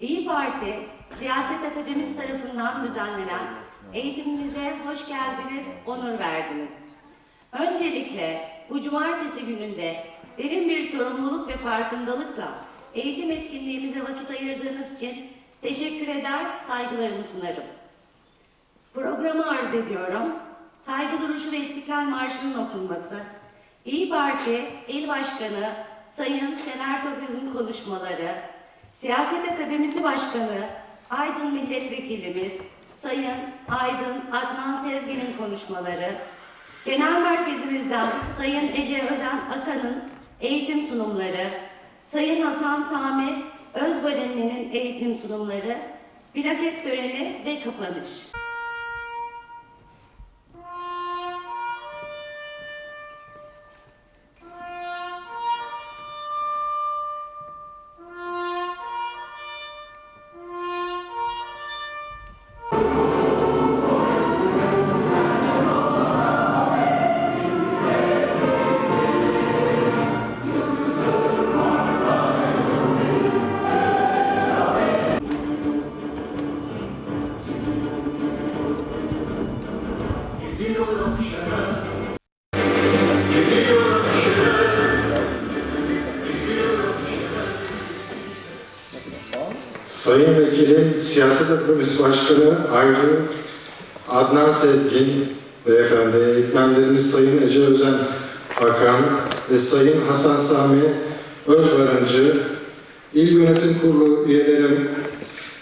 İyi Parti Siyaset Akademisi tarafından düzenlenen eğitimimize hoş geldiniz, onur verdiniz. Öncelikle bu cumartesi gününde derin bir sorumluluk ve farkındalıkla eğitim etkinliğimize vakit ayırdığınız için teşekkür eder, saygılarımı sunarım. Programı arz ediyorum. Saygı duruşu ve İstiklal Marşı'nın okunması, İyi Parti İl Başkanı Sayın Şener Topuz'un konuşmaları, Siyaset Akademisi Başkanı Aydın Milletvekilimiz Sayın Aydın Adnan Sezgin'in konuşmaları, Genel Merkezimizden Sayın Ece Özen Akan'ın eğitim sunumları, Sayın Hasan Sami Özgorenli'nin eğitim sunumları, plaket töreni ve kapanış. Siyaset Akademisi Başkanı Aydın Adnan Sezgin Beyefendi, eğitmenlerimiz Sayın Ece Özen Hakan ve Sayın Hasan Sami Özvarancı, İl Yönetim Kurulu üyelerim,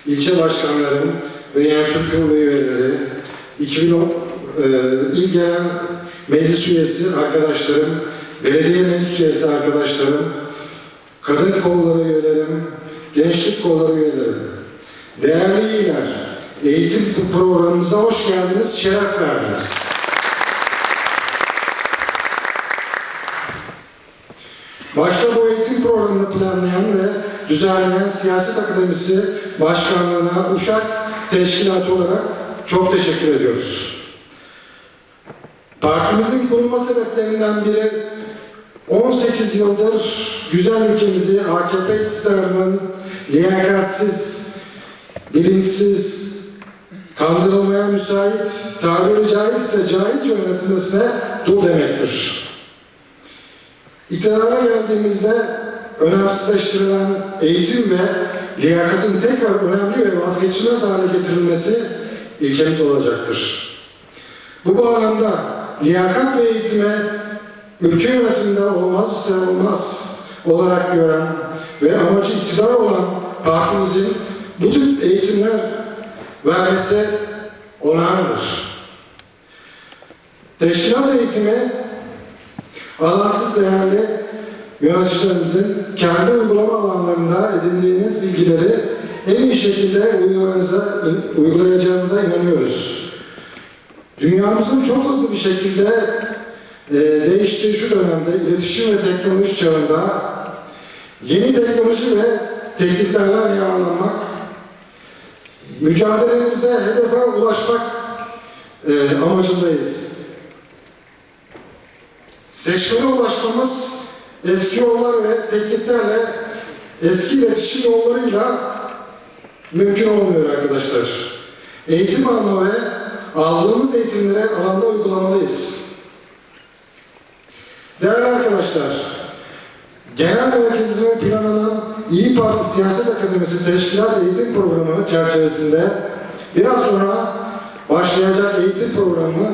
ilçe başkanlarım ve yönetim kurulu üyeleri, 2010 e, İl Genel Meclis Üyesi arkadaşlarım, belediye meclis üyesi arkadaşlarım, kadın kolları üyelerim, gençlik kolları üyelerim, değerli iyiler, eğitim programımıza hoş geldiniz, şeref verdiniz. Başta bu eğitim programını planlayan ve düzenleyen Siyaset Akademisi Başkanlığı'na Uşak Teşkilatı olarak çok teşekkür ediyoruz. Partimizin kurulma sebeplerinden biri 18 yıldır güzel ülkemizi AKP iktidarının liyakatsiz, bilinçsiz, kandırılmaya müsait, tabiri caizse cahilce yönetilmesine dur demektir. İktidara geldiğimizde önemsizleştirilen eğitim ve liyakatın tekrar önemli ve vazgeçilmez hale getirilmesi ilkemiz olacaktır. Bu bağlamda liyakat ve eğitime ülke yönetiminde olmazsa olmaz olarak gören ve amacı iktidar olan partimizin bu tür eğitimler vermesi olağandır. Teşkilat eğitimi alansız değerli yöneticilerimizin kendi uygulama alanlarında edindiğiniz bilgileri en iyi şekilde uygulayacağınıza, inanıyoruz. Dünyamızın çok hızlı bir şekilde e, değiştiği şu dönemde iletişim ve teknoloji çağında yeni teknoloji ve tekniklerden yararlanmak, mücadelemizde hedefe ulaşmak e, amacındayız. Seçmene ulaşmamız eski yollar ve tekniklerle, eski iletişim yollarıyla mümkün olmuyor arkadaşlar. Eğitim alma ve aldığımız eğitimleri alanda uygulamalıyız. Değerli arkadaşlar, genel merkezinin planlanan İyi Parti Siyaset Akademisi Teşkilat Eğitim Programı çerçevesinde biraz sonra başlayacak eğitim programı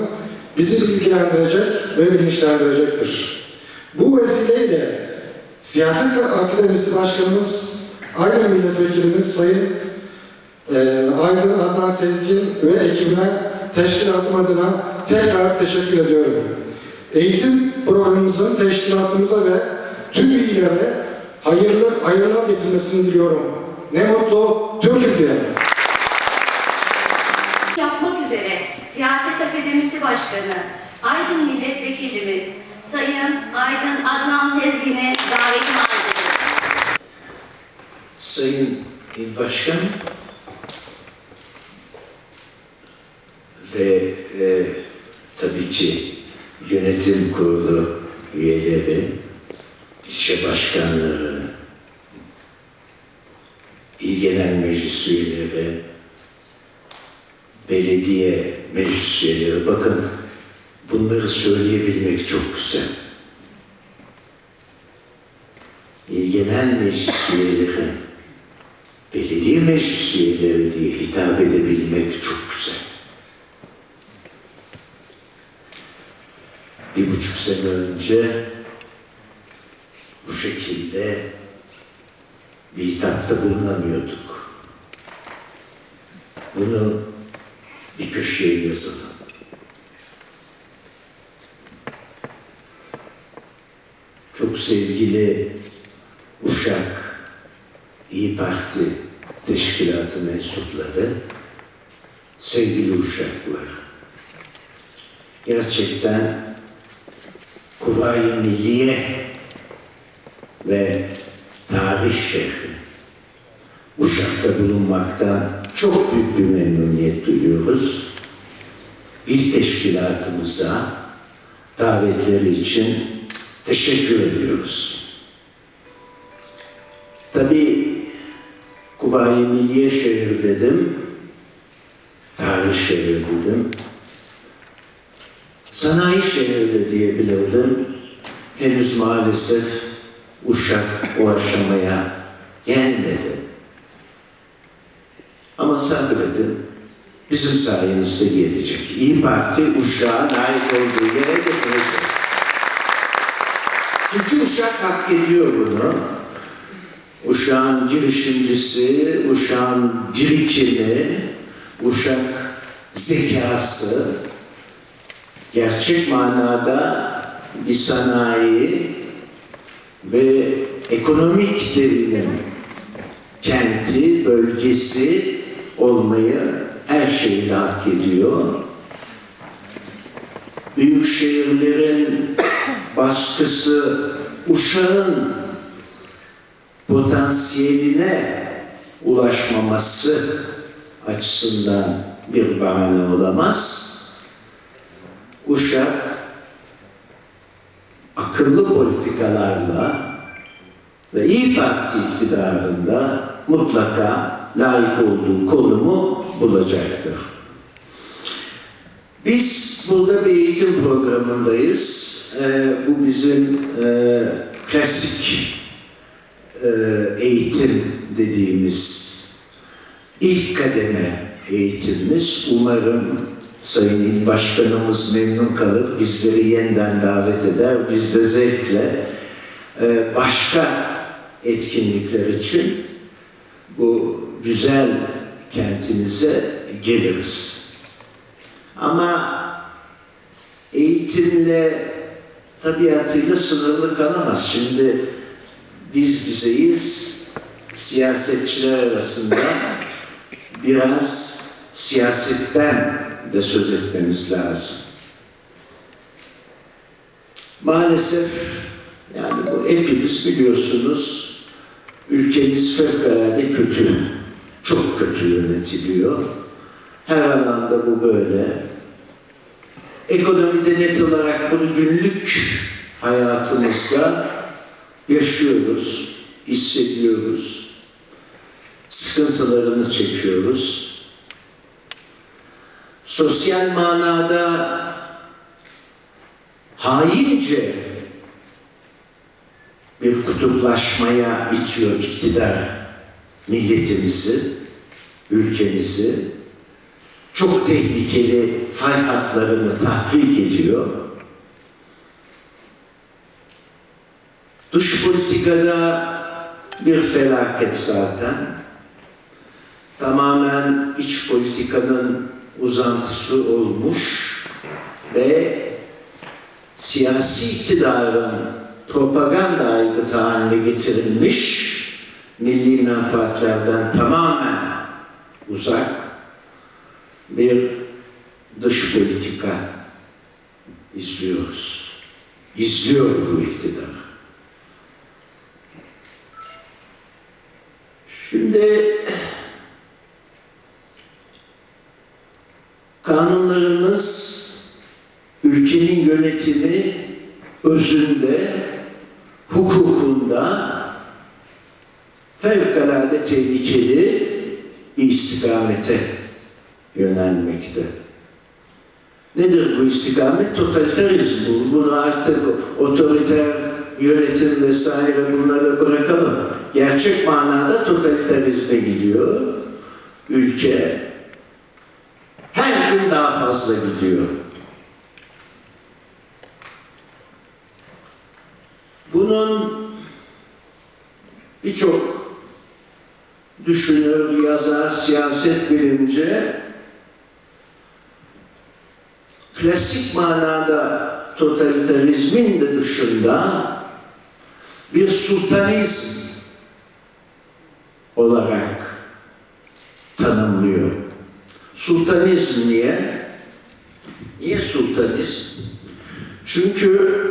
bizi bilgilendirecek ve bilinçlendirecektir. Bu vesileyle Siyaset Akademisi Başkanımız Aydın Milletvekilimiz Sayın e, Aydın Adnan Sezgin ve ekibine teşkilatım adına tekrar teşekkür ediyorum. Eğitim programımızın teşkilatımıza ve tüm üyelere hayırlı hayırlar getirmesini diliyorum. Ne mutlu Türk'üm diye. Yapmak üzere Siyaset Akademisi Başkanı Aydın Milletvekilimiz Sayın Aydın Adnan Sezgin'i davetim arz ediyorum. Sayın İl Başkan ve e, tabii ki yönetim kurulu üyeleri, ilçe başkanları, il genel meclis üyeleri, belediye meclis üyeleri. Bakın bunları söyleyebilmek çok güzel. İl genel meclis üyeleri, belediye meclis üyeleri diye hitap edebilmek çok güzel. Bir buçuk sene önce şekilde bir hitapta bulunamıyorduk. Bunu bir köşeye yazalım. Çok sevgili Uşak İyi Parti Teşkilatı mensupları, sevgili Uşaklar, gerçekten Kuvayi Milliye ve tarih şehri Uşak'ta bulunmaktan çok büyük bir memnuniyet duyuyoruz. İl teşkilatımıza davetleri için teşekkür ediyoruz. Tabii Kuvayi Milliye şehri dedim, tarih şehri dedim, sanayi şehri de diyebilirdim. Henüz maalesef Uşak o aşamaya gelmedi. Ama sabredin, bizim sayemizde gelecek. İyi Parti Uşak'a layık olduğu yere getirecek. Çünkü Uşak hak ediyor bunu. Uşağın girişimcisi, Uşağın birikimi, Uşak zekası, gerçek manada bir sanayi ve ekonomik devinin kenti, bölgesi olmayı her şeyle hak ediyor. Büyük şehirlerin baskısı Uşak'ın potansiyeline ulaşmaması açısından bir bahane olamaz. Uşak akıllı politikalarla ve İyi Parti iktidarında mutlaka layık olduğu konumu bulacaktır. Biz burada bir eğitim programındayız. Ee, bu bizim e, klasik e, eğitim dediğimiz ilk kademe eğitimimiz. Umarım Sayın İl Başkanımız memnun kalır, bizleri yeniden davet eder. Biz de zevkle e, başka etkinlikler için bu güzel kentinize geliriz. Ama eğitimle tabiatıyla sınırlı kalamaz. Şimdi biz bizeyiz, siyasetçiler arasında biraz siyasetten de söz etmemiz lazım. Maalesef yani bu hepiniz biliyorsunuz ülkemiz fevkalade kötü, çok kötü yönetiliyor. Her alanda bu böyle. Ekonomide net olarak bunu günlük hayatımızda yaşıyoruz, hissediyoruz. Sıkıntılarını çekiyoruz. Sosyal manada haince bir kutuplaşmaya itiyor iktidar milletimizi, ülkemizi. Çok tehlikeli fay hatlarını tahrik ediyor. Dış politikada bir felaket zaten. Tamamen iç politikanın uzantısı olmuş ve siyasi iktidarın propaganda aygıtı haline getirilmiş milli menfaatlerden tamamen uzak bir dış politika izliyoruz. İzliyor bu iktidar. Şimdi kanunlarımız ülkenin yönetimi özünde, hukukunda fevkalade tehlikeli istikamete yönelmekte. Nedir bu istikamet? Totalitarizm. Bu- Bunu artık otoriter yönetim vesaire bunları bırakalım. Gerçek manada totalitarizme gidiyor. Ülke her gün daha fazla gidiyor. Bunun birçok düşünür, yazar, siyaset bilimci klasik manada totalitarizmin de dışında bir sultanizm olarak tanımlıyor. Sultanizm niye? Niye sultanizm? Çünkü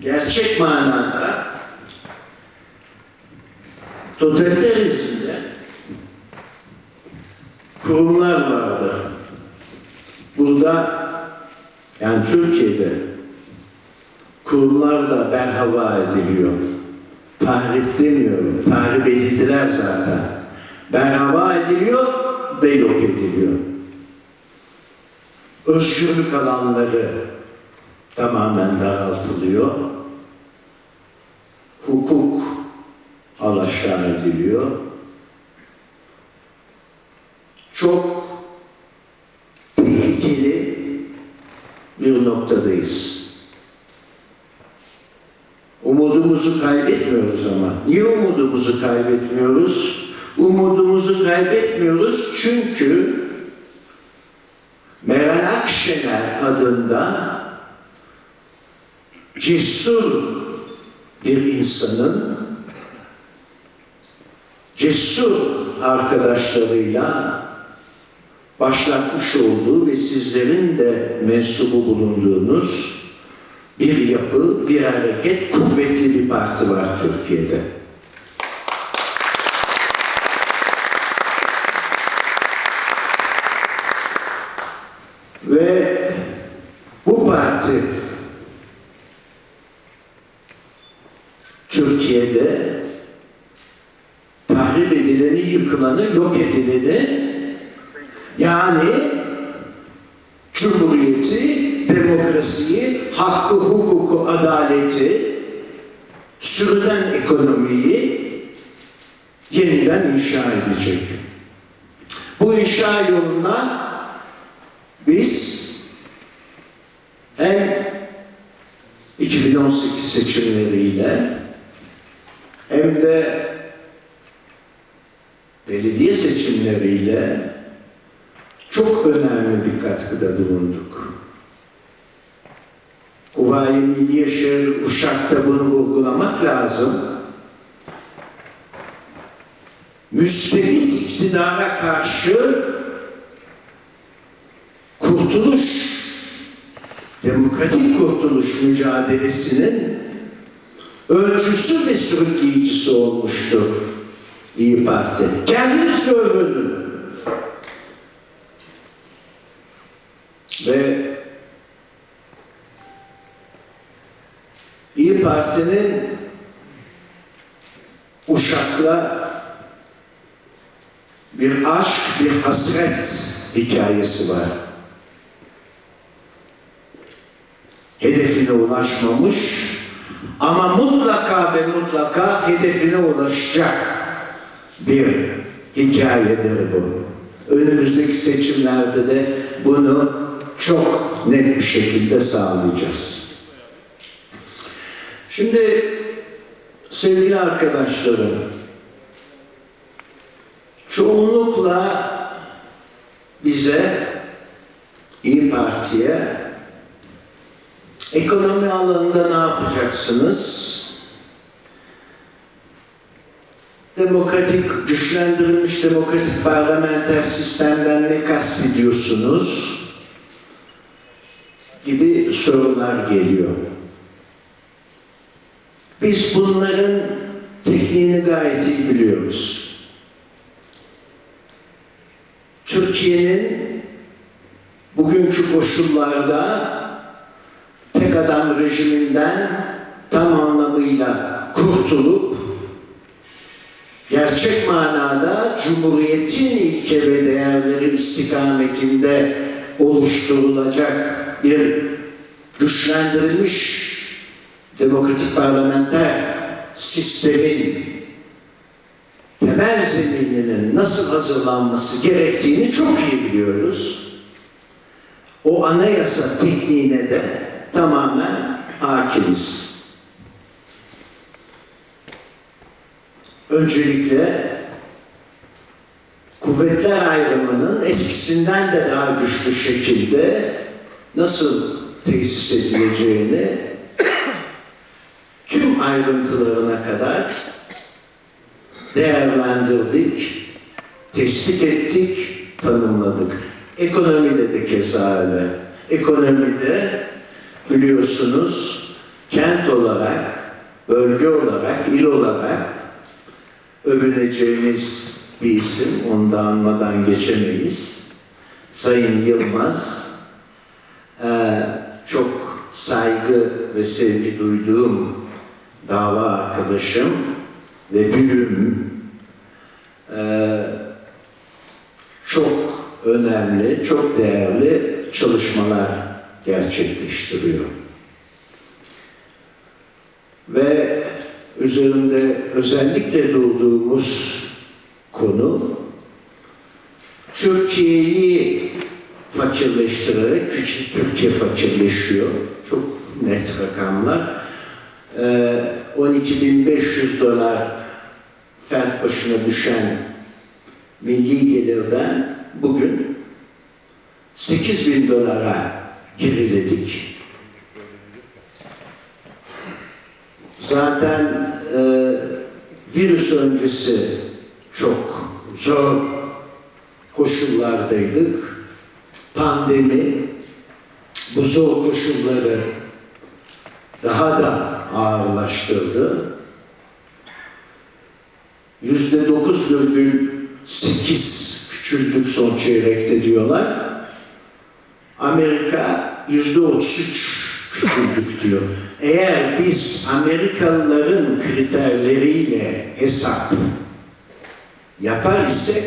gerçek manada totalitarizmde kurumlar vardır. Burada yani Türkiye'de kurumlar da berhava ediliyor. Tahrip demiyorum, tahrip edildiler zaten. Berhava ediliyor ve yok ediliyor. Özgürlük alanları tamamen daraltılıyor. Hukuk alaşağı ediliyor. Çok tehlikeli bir noktadayız. Umudumuzu kaybetmiyoruz ama. Niye umudumuzu kaybetmiyoruz? Umudumuzu kaybetmiyoruz çünkü Meral Akşener adında cesur bir insanın cesur arkadaşlarıyla başlatmış olduğu ve sizlerin de mensubu bulunduğunuz bir yapı, bir hareket, kuvvetli bir parti var Türkiye'de. Ve bu parti Türkiye'de tahrip edileni, yıkılanı, yok edileni yani cumhuriyeti, demokrasiyi, hakkı, hukuku, adaleti, sürülen ekonomiyi yeniden inşa edecek. Bu inşa yoluna biz hem 2018 seçimleriyle hem de belediye seçimleriyle çok önemli bir katkıda bulunduk. Kuvayi Milliye Şehir Uşak'ta bunu vurgulamak lazım. Müstebit iktidara karşı kurtuluş, demokratik kurtuluş mücadelesinin öncüsü ve sürükleyicisi olmuştur İyi Parti. Kendiniz de övüldün. Ve İyi Parti'nin Uşak'la bir aşk, bir hasret hikayesi var. Hedefine ulaşmamış ama mutlaka ve mutlaka hedefine ulaşacak bir hikayedir bu. Önümüzdeki seçimlerde de bunu çok net bir şekilde sağlayacağız. Şimdi sevgili arkadaşlarım, çoğunlukla bize İyi Parti'ye ekonomi alanında ne yapacaksınız? Demokratik, güçlendirilmiş demokratik parlamenter sistemden ne kastediyorsunuz? Gibi sorular geliyor. Biz bunların tekniğini gayet iyi biliyoruz. Türkiye'nin bugünkü koşullarda tek adam rejiminden tam anlamıyla kurtulup gerçek manada Cumhuriyet'in ilke ve değerleri istikametinde oluşturulacak bir güçlendirilmiş demokratik parlamenter sistemin temel zemininin nasıl hazırlanması gerektiğini çok iyi biliyoruz. O anayasa tekniğine de tamamen hakimiz. Öncelikle kuvvetler ayrımının eskisinden de daha güçlü şekilde nasıl tesis edileceğini tüm ayrıntılarına kadar değerlendirdik, tespit ettik, tanımladık. Ekonomide de keza öyle. Ekonomide biliyorsunuz kent olarak, bölge olarak, il olarak övüneceğimiz bir isim, onu da anmadan geçemeyiz. Sayın Yılmaz, eee, çok saygı ve sevgi duyduğum dava arkadaşım ve büyüğüm, eee, çok önemli, çok değerli çalışmalar gerçekleştiriyor. Ve üzerinde özellikle durduğumuz konu Türkiye'yi fakirleştirerek küçük Türkiye fakirleşiyor. Çok net rakamlar. Ee, 12.500 dolar fert başına düşen milli gelirden bugün 8.000 dolara geriledik. Zaten e, virüs öncesi çok zor koşullardaydık. Pandemi bu zor koşulları daha da ağırlaştırdı. Yüzde dokuz virgül sekiz küçüldük son çeyrekte diyorlar. Amerika yüzde otuz üç küçüldük diyor. Eğer biz Amerikalıların kriterleriyle hesap yapar isek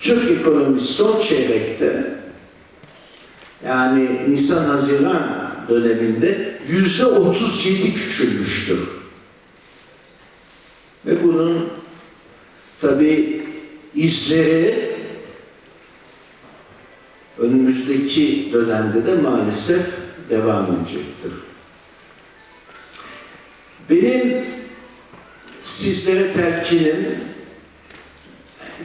Türk ekonomisi son çeyrekte yani Nisan-Haziran döneminde yüzde otuz yedi küçülmüştür. Ve bunun tabi izleri önümüzdeki dönemde de maalesef devam edecektir. Benim sizlere telkinim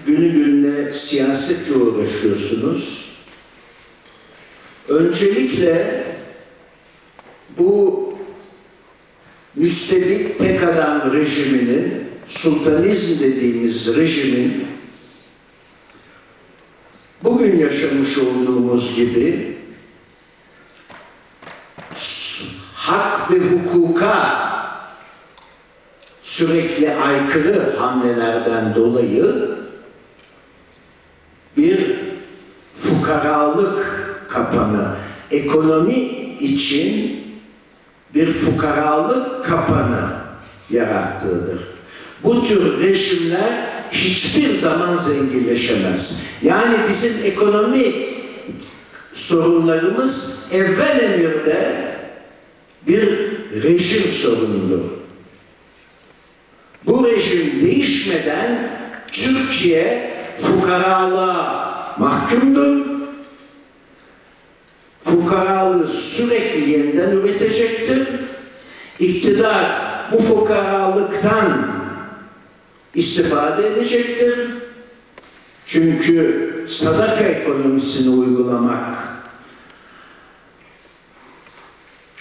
günü gününe siyasetle uğraşıyorsunuz. Öncelikle bu müstebit tek adam rejiminin, sultanizm dediğimiz rejimin bugün yaşamış olduğumuz gibi hak ve hukuka sürekli aykırı hamlelerden dolayı bir fukaralık kapanı, ekonomi için bir fukaralık kapanı yarattığıdır. Bu tür rejimler hiçbir zaman zenginleşemez. Yani bizim ekonomi sorunlarımız evvel emirde bir rejim sorunudur. Bu rejim değişmeden Türkiye fukaralığa mahkumdur. Fukaralığı sürekli yeniden üretecektir. İktidar bu fukaralıktan istifade edecektir. Çünkü sadaka ekonomisini uygulamak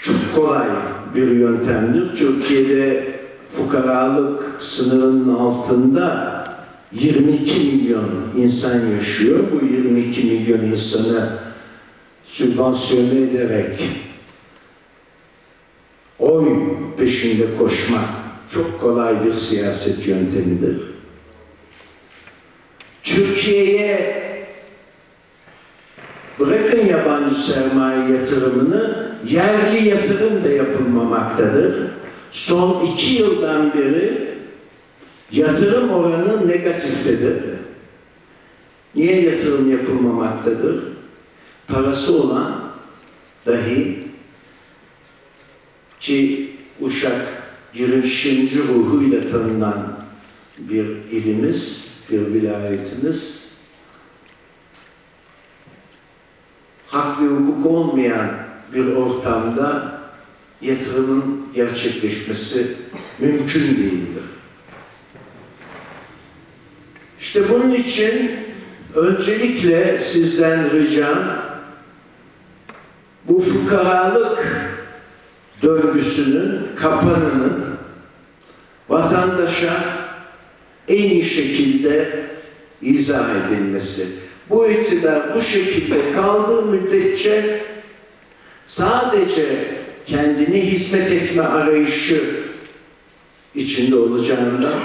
çok kolay bir yöntemdir. Türkiye'de fukaralık sınırının altında 22 milyon insan yaşıyor. Bu 22 milyon insanı sübvansiyone ederek oy peşinde koşmak çok kolay bir siyaset yöntemidir. Türkiye'ye bırakın yabancı sermaye yatırımını yerli yatırım da yapılmamaktadır. Son iki yıldan beri yatırım oranı negatiftedir. Niye yatırım yapılmamaktadır? Parası olan dahi ki Uşak girişimci ruhuyla tanınan bir ilimiz, bir vilayetimiz hak ve hukuk olmayan bir ortamda yatırımın gerçekleşmesi mümkün değildir. İşte bunun için öncelikle sizden ricam bu fukaralık döngüsünün kapanının vatandaşa en iyi şekilde izah edilmesi. Bu iktidar bu şekilde kaldığı müddetçe sadece kendini hizmet etme arayışı içinde olacağından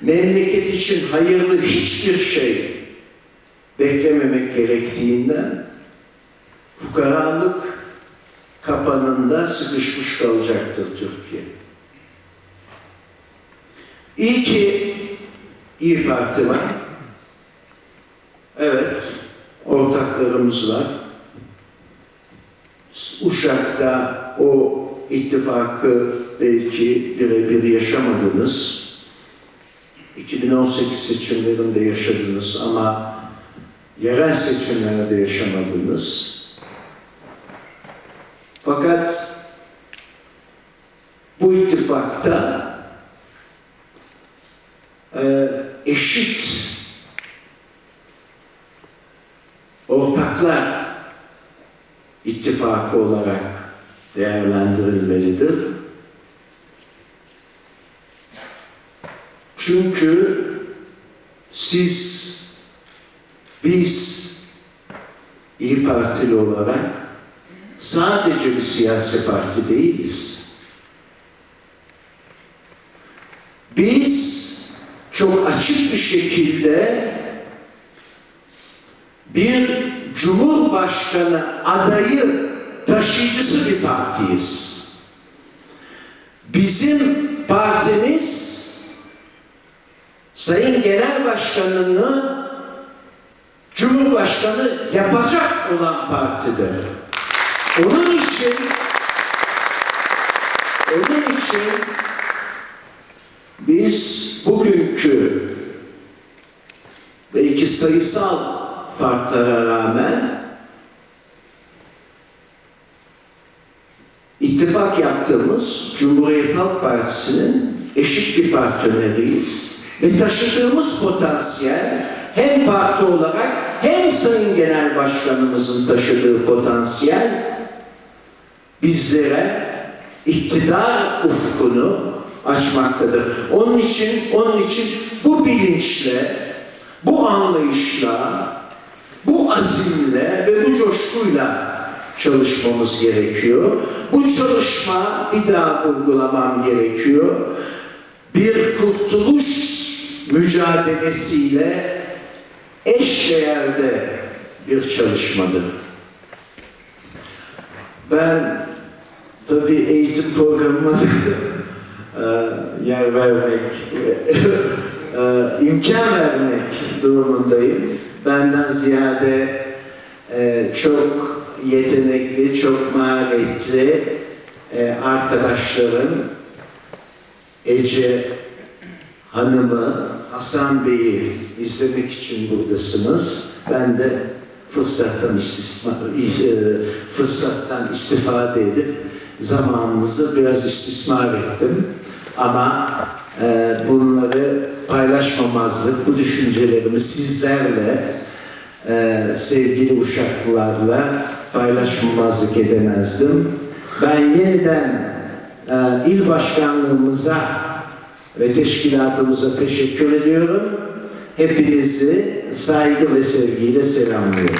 memleket için hayırlı hiçbir şey beklememek gerektiğinden fukaralık kapanında sıkışmış kalacaktır Türkiye. İyi ki İyi Parti var. Evet, ortaklarımız var. Uşak'ta o ittifakı belki birebir yaşamadınız. 2018 seçimlerinde yaşadınız ama yerel seçimlerde yaşamadınız. Fakat bu ittifakta e, eşit ortaklar ittifakı olarak değerlendirilmelidir. Çünkü siz, biz İyi Partili olarak sadece bir siyasi parti değiliz. Biz çok açık bir şekilde bir Cumhurbaşkanı adayı taşıyıcısı bir partiyiz. Bizim partimiz Sayın Genel Başkanı'nı Cumhurbaşkanı yapacak olan partidir. Onun için onun için biz bugünkü belki sayısal farklara rağmen ittifak yaptığımız Cumhuriyet Halk Partisi'nin eşit bir partneriyiz ve taşıdığımız potansiyel hem parti olarak hem Sayın Genel Başkanımızın taşıdığı potansiyel bizlere iktidar ufkunu açmaktadır. Onun için onun için bu bilinçle, bu anlayışla, bu azimle ve bu coşkuyla çalışmamız gerekiyor. Bu çalışma bir daha vurgulamam gerekiyor. Bir kurtuluş mücadelesiyle eşdeğerde bir çalışmadır. Ben tabii eğitim programıma da e, yer vermek, e, imkan vermek durumundayım. Benden ziyade e, çok yetenekli, çok maharetli e, arkadaşlarım Ece Hanım'ı, Hasan Bey'i izlemek için buradasınız. Ben de fırsattan, istisma, e, fırsattan istifade edip zamanınızı biraz istismar ettim. Ama e, bunları paylaşmamazlık, bu düşüncelerimi sizlerle, e, sevgili uşaklılarla paylaşmamazlık edemezdim. Ben yeniden e, il başkanlığımıza ve teşkilatımıza teşekkür ediyorum. Hepinizi saygı ve sevgiyle selamlıyorum.